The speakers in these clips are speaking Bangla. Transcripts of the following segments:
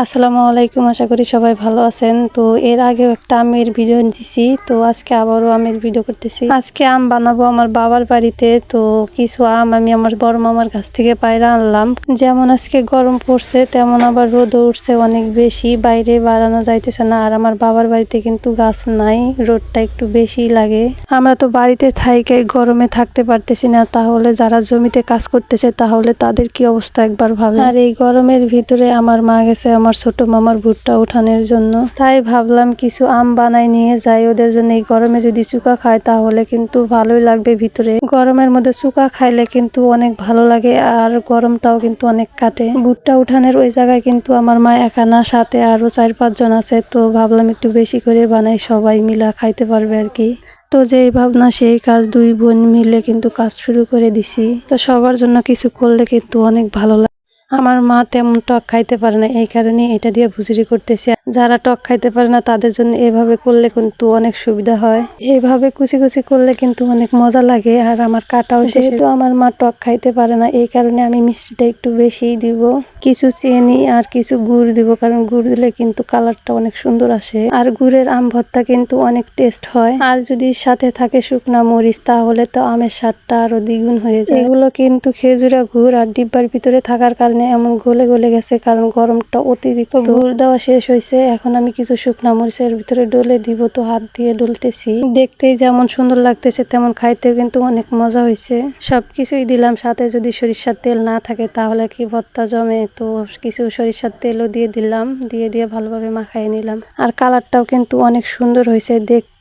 আসসালামু আলাইকুম, আশা করি সবাই ভালো আছেন। তো এর আগেও একটা আমের ভিডিও দিছি, তো আজকে আবারও আমের ভিডিও করতেছি। আজকে আম বানাবো আমার বাবার বাড়িতে, তো কিছু আম আমি আমার বড় মামার কাছ থেকে পায়রা আনলাম। যেমন আজকে গরম পড়ছে, তেমন আবার রোদ উঠছে অনেক বেশি, বাইরে বাড়ানো যাইতেছে না, আর আমার বাবার বাড়িতে কিন্তু গাছ নাই, রোদটা একটু বেশি লাগে। আমরা তো বাড়িতে থাইকে গরমে থাকতে পারতেছি না, তাহলে যারা জমিতে কাজ করতেছে, তাহলে তাদের কি অবস্থা একবার ভাবে আর এই গরমের ভিতরে আমার মা গেছে আমার ছোট মামার ভুট্টা উঠানের জন্য। তাই ভাবলাম কিছু আম বানাই নিয়ে যাই। ওদের জন্য এই গরমে যদি চুকা খায় তাহলে কিন্তু ভালোই লাগবে ভিতরে। গরমের মধ্যে চুকা খাইলে কিন্তু অনেক ভালো লাগে আর গরমটাও কিন্তু অনেক কাটে। ভুট্টা উঠানের ওই জায়গায় কিন্তু আমার মা একা না সাথে আরও চার পাঁচজন আছে। তো ভাবলাম একটু বেশি করে বানাই, সবাই মিলা খাইতে পারবে আর কি। তো যেই ভাবনা, সেই কাজ দুই বোন মিলে কিন্তু কাজ শুরু করে দিছি। তো সবার জন্য কিছু করলে কিন্তু অনেক ভালো লাগে আমার মা তেমন টক খাইতে পারে না এই কারণে এটা দিয়ে ভুজুরি করতেছি। যারা টক খাইতে পারে না তাদের জন্য এভাবে করলে কিন্তু অনেক সুবিধা হয়। এইভাবে কুচি কুচি করলে কিন্তু অনেক মজা লাগে আর আমার কাটাও যেহেতু আমার মা টক খাইতে পারে না এই কারণে আমি মিষ্টিটা একটু বেশিই দিব। কিছু চিনি আর কিছু গুড় দিব, কারণ গুড় দিলে কিন্তু কালারটা অনেক সুন্দর আসে। আর গুড়ের আম ভর্তা কিন্তু অনেক টেস্ট হয়। আর যদি সাথে থাকে শুকনা মরিচ, তাহলে তো আমের স্বাদটা আরও দ্বিগুণ হয়ে যায়। এগুলো কিন্তু খেজুরা গুড় আর ডিব্বার ভিতরে থাকার কারণে এমন গলে গলে গেছে, কারণ গরমটা অতিরিক্ত। গুড় দেওয়া শেষ হয়েছে, এখন আমি কিছু শুকনা মরিচের ভিতরে ডলে দিব, তো হাত দিয়ে ডলতেছি। দেখতেই যেমন সুন্দর লাগতেছে, তেমন খাইতেও কিন্তু অনেক মজা হয়েছে। সবকিছুই দিলাম, সাথে যদি সরিষার তেল না থাকে, তাহলে কি ভর্তা জমে? তো কিছু সরিষার তেলও দিয়ে দিলাম, দিয়ে দিয়ে ভালোভাবে মাখাই নিলাম। আর কালারটাও কিন্তু অনেক সুন্দর হয়েছে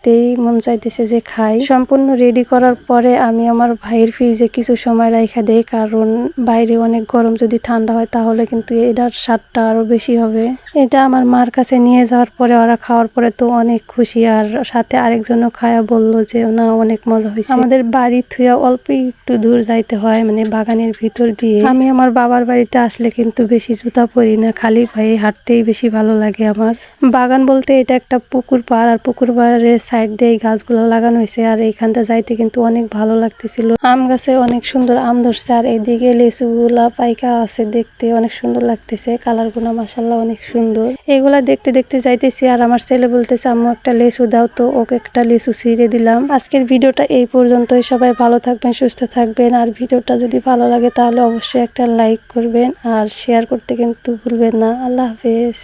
দেখতেই মন চাইতেছে যে খাই। সম্পূর্ণ রেডি করার পরে আমি আমার ভাইয়ের ফ্রিজে কিছু সময় রাইখা দেই, কারণ বাইরে অনেক গরম যদি ঠান্ডা হয় তাহলে কিন্তু এটার স্বাদটা আরও বেশি হবে। এটা আমার মার কাছে নিয়ে যাওয়ার পরে, ওরা খাওয়ার পরে তো অনেক খুশি। আর সাথে আরেকজনও খায়া বলল যে, না, অনেক মজা হয়েছে। আমাদের বাড়ি থুয়া অল্প একটু দূর যাইতে হয় মানে বাগানের ভিতর দিয়ে। আমি আমার বাবার বাড়িতে আসলে কিন্তু বেশি জুতা পরি না, খালি পায়ে হাঁটতেই বেশি ভালো লাগে আমার। বাগান বলতে এটা একটা পুকুর পাড়, আর পুকুর পাড়ের সাইড দিয়ে গাছগুলো লাগানো হয়েছে আর এইখানটা যাইতে কিন্তু অনেক ভালো লাগতেছিল। আম গাছে অনেক সুন্দর আম ধরছে আর এদিকে লেচুগুলা পাইকা আছে দেখতে অনেক সুন্দর লাগতেছে কালার গুনা মাসাল্লাহ অনেক সুন্দর। এগুলা দেখতে দেখতে যাইতেছি আর আমার ছেলে বলতেছে, আম্মু, একটা লেচু দাও তো, ওকে একটা লেচু ছিঁড়ে দিলাম। আজকের ভিডিওটা এই পর্যন্তই, সবাই ভালো থাকবেন, সুস্থ থাকবেন আর ভিডিওটা যদি ভালো লাগে তাহলে অবশ্যই একটা লাইক করবেন আর শেয়ার করতে কিন্তু ভুলবেন না। আল্লাহ হাফেজ।